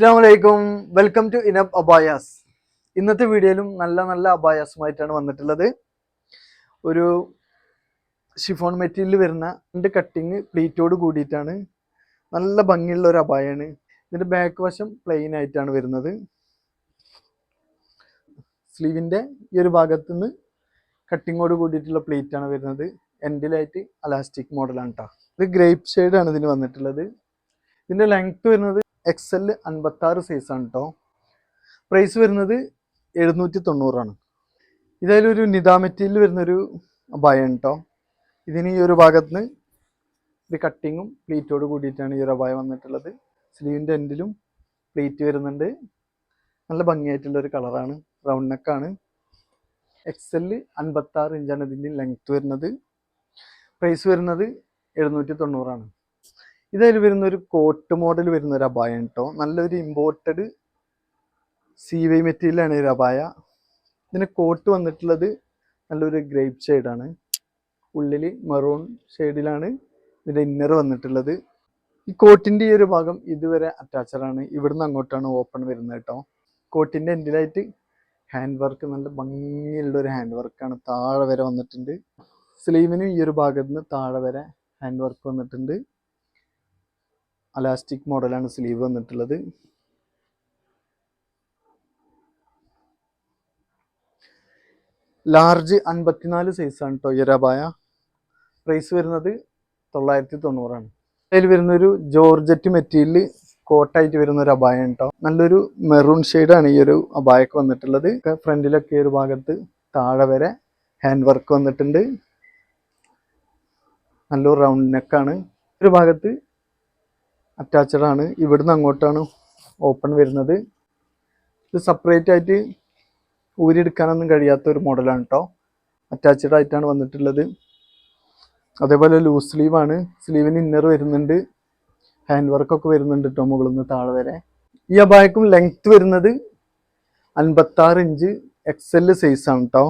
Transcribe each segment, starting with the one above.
അസ്സാം വലൈക്കും welcome to ഇനബ് abayas ഇന്നത്തെ വീഡിയോയിലും നല്ല നല്ല അബായാസുമായിട്ടാണ് വന്നിട്ടുള്ളത്. ഒരു ഷിഫോൺ മെറ്റീരിയൽ വരുന്ന രണ്ട് കട്ടിങ് പ്ലീറ്റോട് കൂടിയിട്ടാണ്. നല്ല ഭംഗിയുള്ള ഒരു അബായാണ്. ഇതിന്റെ ബാക്ക് വശം പ്ലെയിൻ ആയിട്ടാണ് വരുന്നത്. സ്ലീവിന്റെ ഈ ഒരു ഭാഗത്തു നിന്ന് കട്ടിങ്ങോട് കൂടിയിട്ടുള്ള പ്ലേറ്റ് ആണ് വരുന്നത്. എൻഡിലായിട്ട് അലാസ്റ്റിക് മോഡലാണ് കേട്ടോ ഇത് ഗ്രേപ്പ് ഷെയ്ഡാണ് ഇതിന് വന്നിട്ടുള്ളത്. ഇതിന്റെ ലെങ്ത് വരുന്നത് എക്സ് എൽ അൻപത്തി ആറ് സൈസാണ് കേട്ടോ പ്രൈസ് വരുന്നത് എഴുന്നൂറ്റി തൊണ്ണൂറാണ് ഇതായാലൊരു നിതാ മെറ്റീരിയൽ വരുന്നൊരു അബായാണ് കേട്ടോ ഇതിന് ഈ ഒരു ഭാഗത്ത് നിന്ന് ഒരു കട്ടിങ്ങും പ്ലീറ്റോട് കൂടിയിട്ടാണ് ഈ ഒരു അബായ വന്നിട്ടുള്ളത്. സ്ലീവിന്റെ എൻഡിലും പ്ലീറ്റ് വരുന്നുണ്ട്. നല്ല ഭംഗിയായിട്ടുള്ള ഒരു കളറാണ് റൗണ്ട് നെക്കാണ് എക്സ് എൽ അൻപത്താറ് ഇഞ്ചാണ് ഇതിന്റെ ലെങ്ത്ത് വരുന്നത്. പ്രൈസ് വരുന്നത് എഴുന്നൂറ്റി തൊണ്ണൂറാണ് ഇതിൽ വരുന്ന ഒരു കോട്ട് മോഡൽ വരുന്ന ഒരു അബായ കേട്ടോ നല്ലൊരു ഇമ്പോർട്ടഡ് സി വൈ മെറ്റീരിയലാണ് ഈ അബായ ഇതിന് കോട്ട് വന്നിട്ടുള്ളത് നല്ലൊരു ഗ്രേപ്പ് ഷെയ്ഡാണ് ഉള്ളിൽ മെറൂൺ ഷെയ്ഡിലാണ് ഇതിന്റെ ഇന്നർ വന്നിട്ടുള്ളത്. ഈ കോട്ടിന്റെ ഈ ഒരു ഭാഗം ഇതുവരെ അറ്റാച്ചഡാണ് ഇവിടുന്ന് അങ്ങോട്ടാണ് ഓപ്പൺ വരുന്നത് കേട്ടോ കോട്ടിന്റെ എൻഡിലായിട്ട് ഹാൻഡ് വർക്ക് നല്ല ഭംഗിയുള്ള ഒരു ഹാൻഡ് വർക്കാണ് താഴെ വരെ വന്നിട്ടുണ്ട്. സ്ലീവിനും ഈ ഒരു ഭാഗത്ത് നിന്ന് താഴെ വരെ ഹാൻഡ് വർക്ക് വന്നിട്ടുണ്ട്. അലാസ്റ്റിക് മോഡലാണ് സ്ലീവ് വന്നിട്ടുള്ളത്. ലാർജ് അൻപത്തിനാല് സൈസാണ് കേട്ടോ ഇയറാബായ പ്രൈസ് വരുന്നത് തൊള്ളായിരത്തി തൊണ്ണൂറാണ് അതിൽ വരുന്നൊരു ജോർജറ്റ് മെറ്റീരിയൽ കോട്ടായിട്ട് വരുന്ന ഒരു അബായ കേട്ടോ നല്ലൊരു മെറൂൺ ആണ് ഈ ഒരു അബായൊക്കെ വന്നിട്ടുള്ളത്. ഫ്രണ്ടിലൊക്കെ ഒരു ഭാഗത്ത് താഴെ വരെ ഹാൻഡ് വർക്ക് വന്നിട്ടുണ്ട്. നല്ലൊരു റൗണ്ട് നെക്കാണ്. ഒരു ഭാഗത്ത് അറ്റാച്ചഡ് ആണ്. ഇവിടുന്ന് അങ്ങോട്ടാണ് ഓപ്പൺ വരുന്നത്. ഇത് സെപ്പറേറ്റ് ആയിട്ട് ഊരിയെടുക്കാനൊന്നും കഴിയാത്ത ഒരു മോഡലാണ് കേട്ടോ അറ്റാച്ചഡ് ആയിട്ടാണ് വന്നിട്ടുള്ളത്. അതേപോലെ ലൂസ് സ്ലീവാണ് സ്ലീവിന് ഇന്നർ വരുന്നുണ്ട്. ഹാൻഡ് വർക്കൊക്കെ വരുന്നുണ്ട് കേട്ടോ മുകളിൽ നിന്ന് താഴെ വരെ. ഈ അബായക്കും ലെങ്ത് വരുന്നത് അൻപത്താറ് ഇഞ്ച് എക്സ് സൈസ് ആണ് കേട്ടോ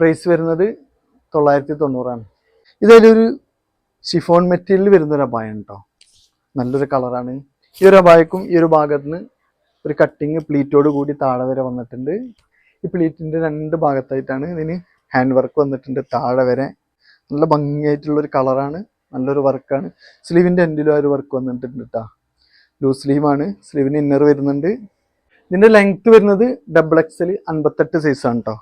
പ്രൈസ് വരുന്നത് തൊള്ളായിരത്തി തൊണ്ണൂറാണ്. ഇതൊരു ഷിഫോൺ മെറ്റീരിയൽ വരുന്നൊരു അപായം കേട്ടോ നല്ലൊരു കളറാണ്. ഈ ഒരു അബായക്കും ഈ ഒരു ഭാഗത്ത് നിന്ന് ഒരു കട്ടിങ് പ്ലീറ്റോട് കൂടി താഴെ വരെ വന്നിട്ടുണ്ട്. ഈ പ്ലീറ്റിന്റെ രണ്ട് ഭാഗത്തായിട്ടാണ് ഇതിന് ഹാൻഡ് വർക്ക് വന്നിട്ടുണ്ട് താഴെ വരെ. നല്ല ഭംഗിയായിട്ടുള്ള ഒരു കളറാണ്. നല്ലൊരു വർക്കാണ് സ്ലീവിന്റെ എൻഡിലും ആ ഒരു വർക്ക് വന്നിട്ടുണ്ട് കേട്ടോ ലൂസ് സ്ലീവാണ് സ്ലീവിന് ഇന്നർ വരുന്നുണ്ട്. ഇതിന്റെ ലെങ്ത് വരുന്നത് ഡബിൾ എക്സൽ അൻപത്തെട്ട് സൈസാണ് കേട്ടോ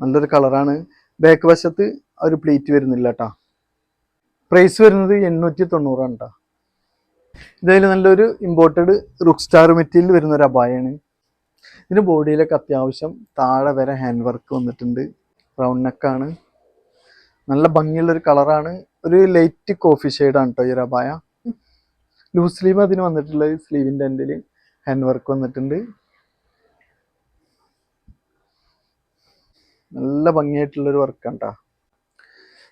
നല്ലൊരു കളറാണ്. ബാക്ക് വശത്ത് ഒരു പ്ലീറ്റ് വരുന്നില്ല കേട്ടോ പ്രൈസ് വരുന്നത് എണ്ണൂറ്റി തൊണ്ണൂറാണ് കേട്ടോ ഇതായാലും നല്ലൊരു ഇമ്പോർട്ടഡ് റുക്ക് സ്റ്റാർ മെറ്റീരിയൽ വരുന്ന ഒരു അബായാണ് ഇതിന് ബോഡിയിലൊക്കെ അത്യാവശ്യം താഴെ വരെ ഹാൻഡ് വർക്ക് വന്നിട്ടുണ്ട്. റൗണ്ട് നെക്കാണ് നല്ല ഭംഗിയുള്ളൊരു കളറാണ് ഒരു ലൈറ്റ് കോഫി ഷെയ്ഡാണ് കേട്ടോ ഈ ഒരു അബായ ലൂസ് സ്ലീവ് അതിന് വന്നിട്ടുള്ള സ്ലീവിന്റെ എൻഡിൽ ഹാൻഡ് വർക്ക് വന്നിട്ടുണ്ട്. നല്ല ഭംഗിയായിട്ടുള്ളൊരു വർക്കാണ് കേട്ടോ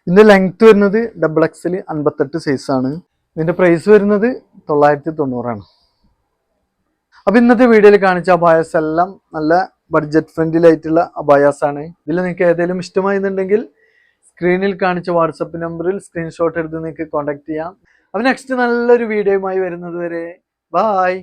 ഇതിന്റെ ലെങ്ത് വരുന്നത് ഡബിൾ എക്സിൽ അൻപത്തെട്ട് സൈസാണ് ഇതിന്റെ പ്രൈസ് വരുന്നത് തൊള്ളായിരത്തി തൊണ്ണൂറാണ് അപ്പൊ ഇന്നത്തെ വീഡിയോയിൽ കാണിച്ച അബായാസ് എല്ലാം നല്ല ബഡ്ജറ്റ് ഫ്രണ്ട്ലി ആയിട്ടുള്ള അബായാസ് ആണ്. ഇതിൽ നിങ്ങൾക്ക് ഏതെങ്കിലും ഇഷ്ടമായിരുന്നുണ്ടെങ്കിൽ സ്ക്രീനിൽ കാണിച്ച വാട്സപ്പ് നമ്പറിൽ സ്ക്രീൻഷോട്ട് എടുത്ത് നിങ്ങൾക്ക് കോൺടാക്ട് ചെയ്യാം. അപ്പൊ നെക്സ്റ്റ് നല്ലൊരു വീഡിയോയുമായി വരുന്നത് വരെ ബായ്